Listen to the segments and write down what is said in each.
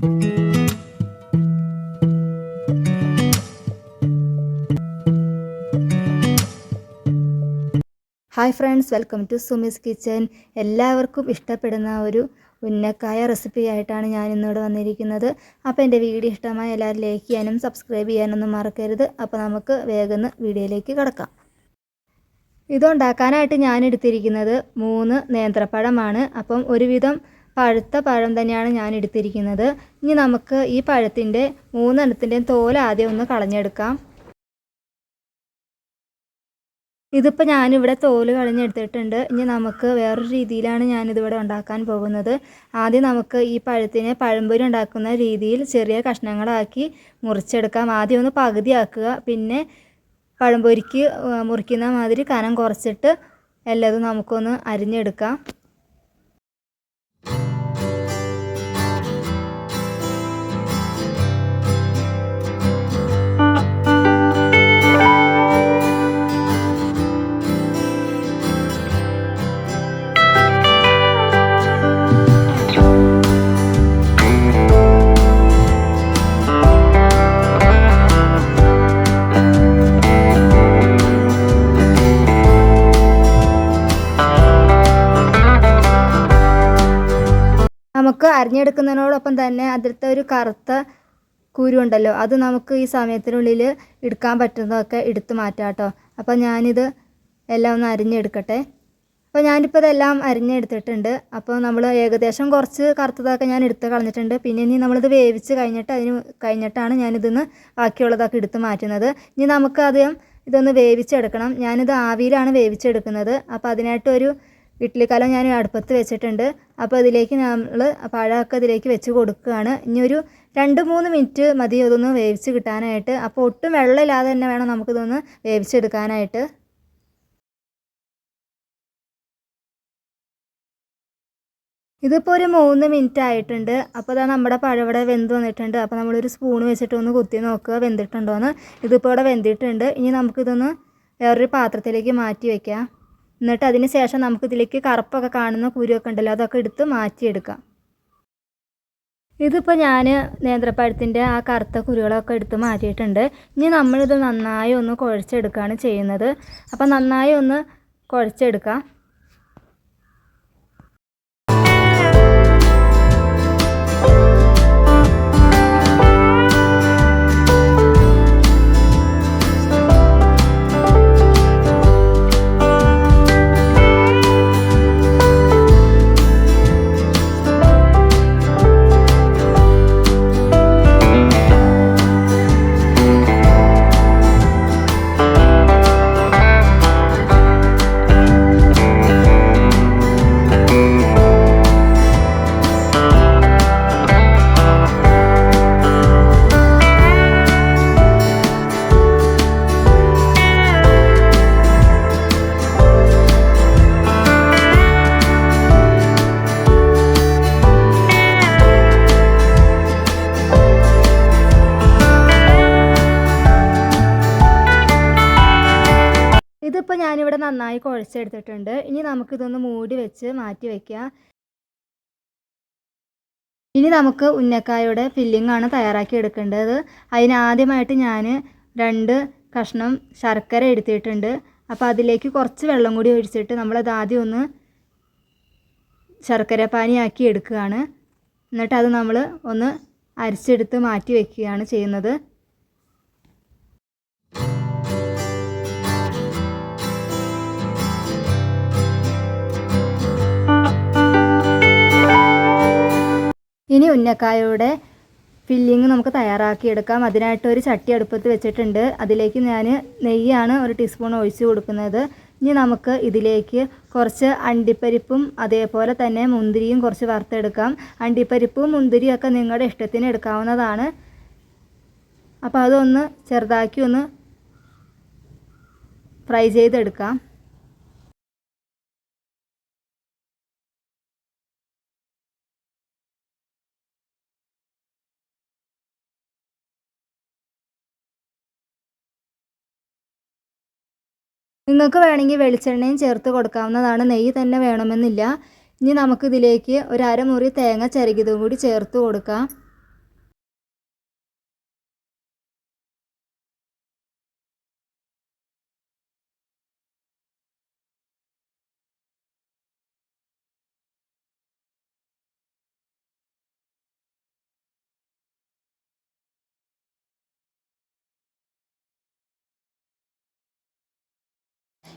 Hi friends welcome to Sumi's kitchen. എല്ലാവർക്കും ഇഷ്ടപ്പെടുന്ന ഒരു ഉന്നക്കായ റെസിപ്പി ആയിട്ടാണ് ഞാൻ ഇന്നിവിടെ വന്നിരിക്കുന്നത്. അപ്പോൾ എന്റെ വീഡിയോ ഇഷ്ടമായ എല്ലാവരും ലൈക്ക് ചെയ്യാനും സബ്സ്ക്രൈബ് ചെയ്യാനൊന്നും മറക്കരുത്. അപ്പോൾ നമുക്ക് വേഗം വീഡിയോയിലേക്ക് കിടക്കാം. ഇതുണ്ടാക്കാനായിട്ട് ഞാൻ എടുത്തിരിക്കുന്നത് മൂന്ന് നേന്ത്രപ്പഴമാണ്. അപ്പം ഒരുവിധം പഴുത്ത പഴം തന്നെയാണ് ഞാൻ എടുത്തിരിക്കുന്നത്. ഇനി നമുക്ക് ഈ പഴത്തിന്റെ മൂന്നെണ്ണത്തിന്റെയും തോൽ ആദ്യം ഒന്ന് കളഞ്ഞെടുക്കാം. ഇതിപ്പോൾ ഞാനിവിടെ തോൽ കളഞ്ഞെടുത്തിട്ടുണ്ട്. ഇനി നമുക്ക് വേറൊരു രീതിയിലാണ് ഞാനിതിവിടെ ഉണ്ടാക്കാൻ പോകുന്നത്. ആദ്യം നമുക്ക് ഈ പഴത്തിനെ പഴംപൊരി ഉണ്ടാക്കുന്ന രീതിയിൽ ചെറിയ കഷ്ണങ്ങളാക്കി മുറിച്ചെടുക്കാം. ആദ്യം ഒന്ന് പകുതിയാക്കുക. പിന്നെ പഴംപൊരിക്ക് മുറിക്കുന്ന മാതിരി കനം കുറച്ചിട്ട് എല്ലാതും നമുക്കൊന്ന് അരിഞ്ഞെടുക്കാം. അരിഞ്ഞെടുക്കുന്നതിനോടൊപ്പം തന്നെ അതിലത്തെ ഒരു കറുത്ത കുരു ഉണ്ടല്ലോ അത് നമുക്ക് ഈ സമയത്തിനുള്ളിൽ എടുക്കാൻ പറ്റുന്നതൊക്കെ എടുത്തു മാറ്റാം കേട്ടോ അപ്പോൾ ഞാനിത് എല്ലാം ഒന്ന് അരിഞ്ഞെടുക്കട്ടെ. അപ്പോൾ ഞാനിപ്പോൾ ഇതെല്ലാം അരിഞ്ഞെടുത്തിട്ടുണ്ട്. അപ്പോൾ നമ്മൾ ഏകദേശം കുറച്ച് കറുത്തതൊക്കെ ഞാൻ എടുത്ത് കളഞ്ഞിട്ടുണ്ട്. പിന്നെ ഇനി നമ്മളിത് വേവിച്ച് കഴിഞ്ഞിട്ട് അതിന് കഴിഞ്ഞിട്ടാണ് ഞാനിതിന്ന് ബാക്കിയുള്ളതൊക്കെ എടുത്ത് മാറ്റുന്നത്. ഇനി നമുക്ക് ആദ്യം ഇതൊന്ന് വേവിച്ചെടുക്കണം. ഞാനിത് ആവിയിലാണ് വേവിച്ചെടുക്കുന്നത്. അപ്പോൾ അതിനായിട്ട് ഒരു ഇഡ്ഡലിക്കലം ഞാൻ അടുപ്പത്ത് വെച്ചിട്ടുണ്ട്. അപ്പോൾ അതിലേക്ക് നമ്മൾ പഴമൊക്കെ അതിലേക്ക് വെച്ച് കൊടുക്കുകയാണ്. ഇനി ഒരു രണ്ട് മൂന്ന് മിനിറ്റ് മതി ഇതൊന്ന് വേവിച്ച് കിട്ടാനായിട്ട്. അപ്പോൾ ഒട്ടും വെള്ളമില്ലാതെ തന്നെ വേണം നമുക്കിതൊന്ന് വേവിച്ചെടുക്കാനായിട്ട്. ഇതിപ്പോൾ ഒരു മൂന്ന് മിനിറ്റ് ആയിട്ടുണ്ട്. അപ്പോൾ അതാ നമ്മുടെ പഴവിടെ വെന്ത് വന്നിട്ടുണ്ട്. അപ്പോൾ നമ്മളൊരു സ്പൂൺ വെച്ചിട്ട് ഒന്ന് കുത്തി നോക്കുക. വെന്തിട്ടുണ്ടോയെന്ന് ഇതിപ്പോൾ ഇവിടെ വെന്തിട്ടുണ്ട്. ഇനി നമുക്കിതൊന്ന് വേറൊരു പാത്രത്തിലേക്ക് മാറ്റി വയ്ക്കാം എന്നിട്ട് അതിന് ശേഷം നമുക്ക് ഇതിലേക്ക് കറുപ്പൊക്കെ കാണുന്ന കുരുവൊക്കെ ഉണ്ടല്ലോ അതൊക്കെ എടുത്ത് മാറ്റിയെടുക്കാം. ഇതിപ്പോൾ ഞാൻ നേന്ത്രപ്പഴത്തിന്റെ ആ കറുത്ത കുരുകളൊക്കെ എടുത്ത് മാറ്റിയിട്ടുണ്ട്. ഇനി നമ്മളിത് നന്നായി ഒന്ന് കുഴച്ചെടുക്കുകയാണ് ചെയ്യുന്നത്. അപ്പോൾ നന്നായി ഒന്ന് കുഴച്ചെടുക്കാം. ഞാനിവിടെ നന്നായി കുഴച്ചെടുത്തിട്ടുണ്ട്. ഇനി നമുക്കിതൊന്ന് മൂടി വെച്ച് മാറ്റി വയ്ക്കുക ഇനി നമുക്ക് ഉന്നക്കായുടെ ഫില്ലിംഗ് ആണ് തയ്യാറാക്കി എടുക്കേണ്ടത്. അതിനാദ്യമായിട്ട് ഞാൻ രണ്ട് കഷ്ണം ശർക്കര എടുത്തിട്ടുണ്ട്. അപ്പോൾ അതിലേക്ക് കുറച്ച് വെള്ളം കൂടി ഒഴിച്ചിട്ട് നമ്മളത് ആദ്യം ഒന്ന് ശർക്കര പാനിയാക്കി എടുക്കുകയാണ്. എന്നിട്ട് അത് നമ്മൾ ഒന്ന് അരിച്ചെടുത്ത് മാറ്റി വയ്ക്കുകയാണ് ചെയ്യുന്നത്. ഇനി ഉന്നക്കായയുടെ ഫില്ലിങ് നമുക്ക് തയ്യാറാക്കിയെടുക്കാം. അതിനായിട്ട് ഒരു ചട്ടി അടുപ്പത്ത് വെച്ചിട്ടുണ്ട്. അതിലേക്ക് ഞാൻ നെയ്യാണ് ഒരു ടീസ്പൂൺ ഒഴിച്ച് കൊടുക്കുന്നത്. ഇനി നമുക്ക് ഇതിലേക്ക് കുറച്ച് അണ്ടിപ്പരിപ്പും അതേപോലെ തന്നെ മുന്തിരിയും കുറച്ച് വറുത്തെടുക്കാം. അണ്ടിപ്പരിപ്പും മുന്തിരിയും ഒക്കെ നിങ്ങളുടെ ഇഷ്ടത്തിന് എടുക്കാവുന്നതാണ്. അപ്പോൾ അതൊന്ന് ചെറുതാക്കി ഒന്ന് ഫ്രൈ ചെയ്തെടുക്കാം. നിങ്ങൾക്ക് വേണമെങ്കിൽ വെളിച്ചെണ്ണയും ചേർത്ത് കൊടുക്കാവുന്നതാണ്. നെയ്യ് തന്നെ വേണമെന്നില്ല. ഇനി നമുക്കിതിലേക്ക് ഒരു അരമുറി തേങ്ങ ചിരകിയതും കൂടി ചേർത്ത് കൊടുക്കാം.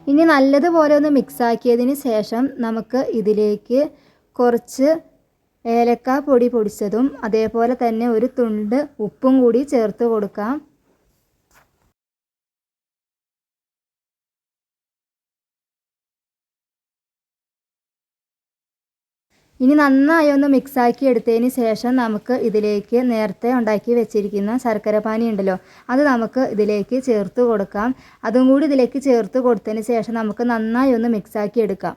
ഇനി നല്ലതുപോലെ ഒന്ന് മിക്സ് ആക്കിയതിന് ശേഷം നമുക്ക് ഇതിലേക്ക് കുറച്ച് ഏലക്ക പൊടി പൊടിച്ചതും അതേപോലെ തന്നെ ഒരു തുണ്ട് ഉപ്പും കൂടി ചേർത്ത് കൊടുക്കാം. ഇനി നന്നായി ഒന്ന് മിക്സാക്കി എടുത്തതിന് ശേഷം നമുക്ക് ഇതിലേക്ക് നേരത്തെ ഉണ്ടാക്കി വെച്ചിരിക്കുന്ന ശർക്കര പാനി ഉണ്ടല്ലോ അത് നമുക്ക് ഇതിലേക്ക് ചേർത്ത് കൊടുക്കാം. അതും കൂടി ഇതിലേക്ക് ചേർത്ത് കൊടുത്തതിന് ശേഷം നമുക്ക് നന്നായി ഒന്ന് മിക്സാക്കി എടുക്കാം.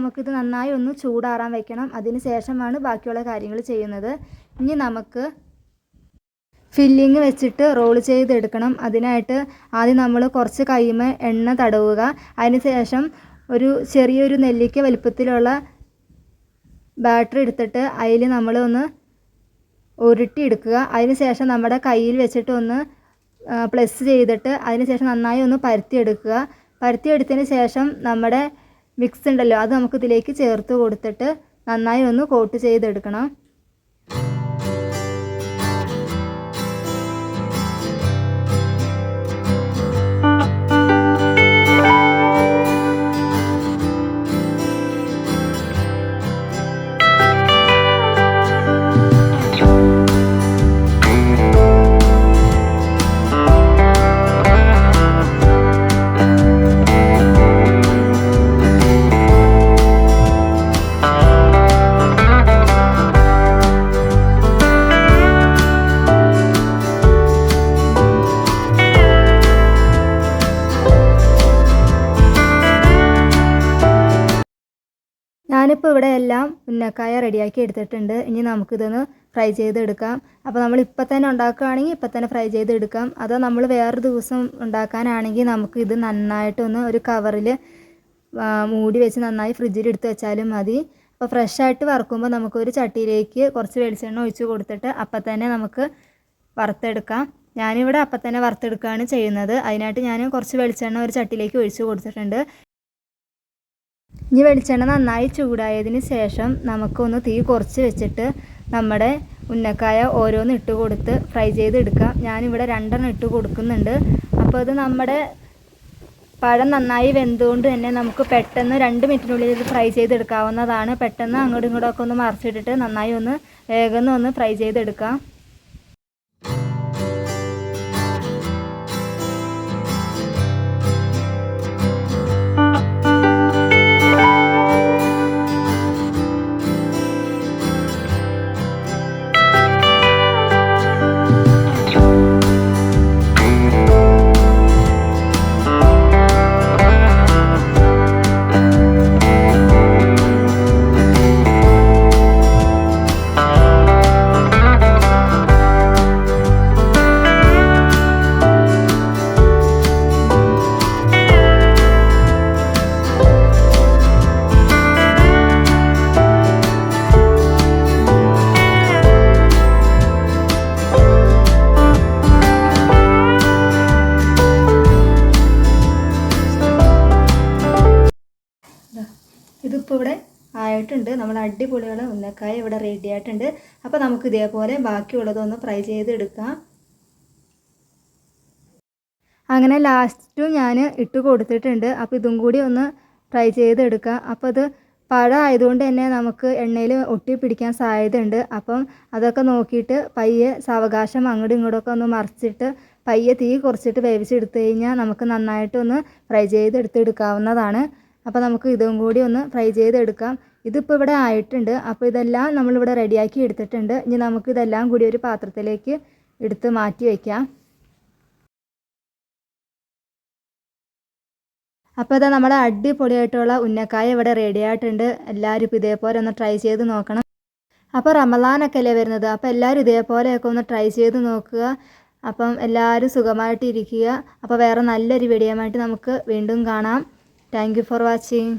നമുക്കിത് നന്നായി ഒന്ന് ചൂടാറാൻ വെക്കണം. അതിന് ശേഷമാണ് ബാക്കിയുള്ള കാര്യങ്ങൾ ചെയ്യുന്നത്. ഇനി നമുക്ക് ഫില്ലിങ് വെച്ചിട്ട് റോൾ ചെയ്തെടുക്കണം. അതിനായിട്ട് ആദ്യം നമ്മൾ കുറച്ച് കൈമ എണ്ണ തടവുക. അതിന് ശേഷം ഒരു ചെറിയൊരു നെല്ലിക്ക വലിപ്പത്തിലുള്ള ബാറ്ററി എടുത്തിട്ട് അതിൽ നമ്മൾ ഒന്ന് ഉരുട്ടി എടുക്കുക അതിന് ശേഷം നമ്മുടെ കയ്യിൽ വെച്ചിട്ട് ഒന്ന് പ്ലസ് ചെയ്തിട്ട് അതിന് ശേഷം നന്നായി ഒന്ന് പരത്തിയെടുക്കുക. പരത്തിയെടുത്തതിന് ശേഷം നമ്മുടെ മിക്സ് ഉണ്ടല്ലോ അത് നമുക്ക് ഇതിലേക്ക് ചേർത്ത് കൊടുത്തിട്ട് നന്നായി ഒന്ന് കോട്ട് ചെയ്തെടുക്കണം. ഞാനിപ്പോൾ ഇവിടെ എല്ലാം ഉന്നക്കായ റെഡിയാക്കി എടുത്തിട്ടുണ്ട്. ഇനി നമുക്കിതൊന്ന് ഫ്രൈ ചെയ്തെടുക്കാം. അപ്പോൾ നമ്മൾ ഇപ്പം തന്നെ ഉണ്ടാക്കുകയാണെങ്കിൽ ഇപ്പം തന്നെ ഫ്രൈ ചെയ്തെടുക്കാം. അതോ നമ്മൾ വേറൊരു ദിവസം ഉണ്ടാക്കാനാണെങ്കിൽ നമുക്ക് ഇത് നന്നായിട്ടൊന്ന് ഒരു കവറിൽ മൂടി വെച്ച് നന്നായി ഫ്രിഡ്ജിൽ എടുത്ത് വെച്ചാലും മതി. അപ്പോൾ ഫ്രഷായിട്ട് വറുക്കുമ്പോൾ നമുക്കൊരു ചട്ടിയിലേക്ക് കുറച്ച് വെളിച്ചെണ്ണ ഒഴിച്ച് കൊടുത്തിട്ട് അപ്പം തന്നെ നമുക്ക് വറുത്തെടുക്കാം. ഞാനിവിടെ അപ്പം തന്നെ വറുത്തെടുക്കുകയാണ് ചെയ്യുന്നത്. അതിനായിട്ട് ഞാൻ കുറച്ച് വെളിച്ചെണ്ണ ഒരു ചട്ടിയിലേക്ക് ഒഴിച്ച് കൊടുത്തിട്ടുണ്ട്. ഇനി വെളിച്ചെണ്ണ നന്നായി ചൂടായതിന് ശേഷം നമുക്കൊന്ന് തീ കുറച്ച് വെച്ചിട്ട് നമ്മുടെ ഉന്നക്കായ ഓരോന്ന് ഇട്ട് കൊടുത്ത് ഫ്രൈ ചെയ്തെടുക്കാം. ഞാനിവിടെ രണ്ടെണ്ണം ഇട്ട് കൊടുക്കുന്നുണ്ട്. അപ്പോൾ അത് നമ്മുടെ പഴം നന്നായി വെന്തുകൊണ്ട് തന്നെ നമുക്ക് പെട്ടെന്ന് രണ്ട് മിനിറ്റിനുള്ളിൽ ഇത് ഫ്രൈ ചെയ്തെടുക്കാവുന്നതാണ്. പെട്ടെന്ന് അങ്ങോട്ടും ഇങ്ങോട്ടും ഒക്കെ ഒന്ന് മറിച്ചിട്ടിട്ട് നന്നായി ഒന്ന് വേഗം ഒന്ന് ഫ്രൈ ചെയ്തെടുക്കാം. ആയിട്ടുണ്ട് നമ്മൾ അടിപൊളിയുള്ള ഉന്നക്കായ ഇവിടെ റെഡി ആയിട്ടുണ്ട്. അപ്പോൾ നമുക്ക് ഇതേപോലെ ബാക്കിയുള്ളതൊന്ന് ഫ്രൈ ചെയ്തെടുക്കാം. അങ്ങനെ ലാസ്റ്റും ഞാൻ ഇട്ട് കൊടുത്തിട്ടുണ്ട്. അപ്പോൾ ഇതും കൂടി ഒന്ന് ഫ്രൈ ചെയ്തെടുക്കാം. അപ്പോൾ അത് പഴം ആയതുകൊണ്ട് തന്നെ നമുക്ക് എണ്ണയിൽ ഒട്ടി പിടിക്കാൻ സാധ്യതയുണ്ട്. അപ്പം അതൊക്കെ നോക്കിയിട്ട് പയ്യെ സാവകാശം അങ്ങോട്ടും ഇങ്ങോട്ടൊക്കെ ഒന്ന് മറിച്ചിട്ട് പയ്യെ തീ കുറച്ചിട്ട് വേവിച്ചെടുത്ത് കഴിഞ്ഞാൽ നമുക്ക് നന്നായിട്ടൊന്ന് ഫ്രൈ ചെയ്തെടുത്തെടുക്കാവുന്നതാണ്. അപ്പോൾ നമുക്ക് ഇതും കൂടി ഒന്ന് ഫ്രൈ ചെയ്തെടുക്കാം. ഇതിപ്പോൾ ഇവിടെ ആയിട്ടുണ്ട്. അപ്പോൾ ഇതെല്ലാം നമ്മളിവിടെ റെഡിയാക്കി എടുത്തിട്ടുണ്ട്. ഇനി നമുക്ക് ഇതെല്ലാം കൂടി ഒരു പാത്രത്തിലേക്ക് എടുത്ത് മാറ്റി വയ്ക്കാം അപ്പോൾ ഇതാ നമ്മുടെ അടിപൊളിയായിട്ടുള്ള ഉന്നക്കായ ഇവിടെ റെഡി ആയിട്ടുണ്ട്. എല്ലാവരും ഇപ്പോൾ ഇതേപോലെ ഒന്ന് ട്രൈ ചെയ്ത് നോക്കണം. അപ്പോൾ റമലാനൊക്കെ അല്ലേ വരുന്നത്? അപ്പോൾ എല്ലാവരും ഇതേപോലെയൊക്കെ ഒന്ന് ട്രൈ ചെയ്ത് നോക്കുക. അപ്പം എല്ലാവരും സുഖമായിട്ട് ഇരിക്കുക അപ്പോൾ വേറെ നല്ലൊരു വീഡിയോ നമുക്ക് വീണ്ടും കാണാം. Thank for watching